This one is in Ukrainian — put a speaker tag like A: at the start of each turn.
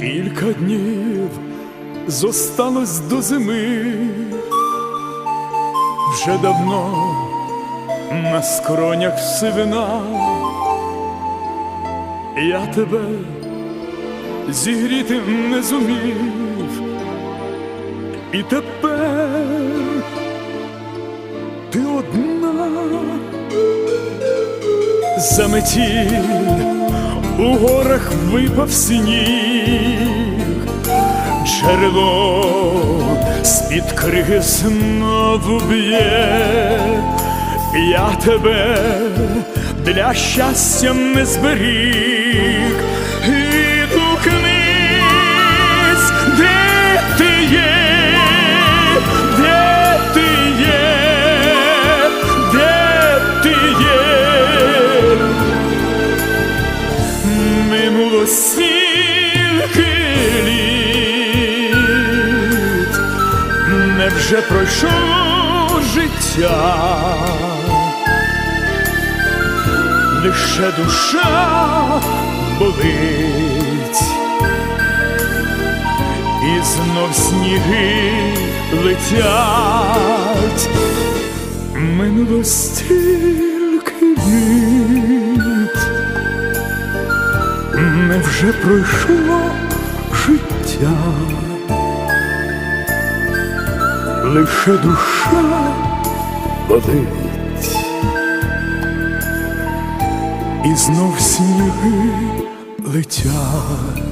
A: Кілька днів зосталось до зими, вже давно на скронях сивина, я тебе зігріти не зумів, і тепер ти одна. Заметіль у горах випав сніг, джерело з-під криги знову б'є, я тебе для щастя не зберіг, відгукнись, де ти є, де ти є, де ти є. Минуло невже пройшло життя, лише душа болить, і знов сніги летять, минуло стільки літ. Невже пройшло життя, лише душа болить, і знов сніги летять.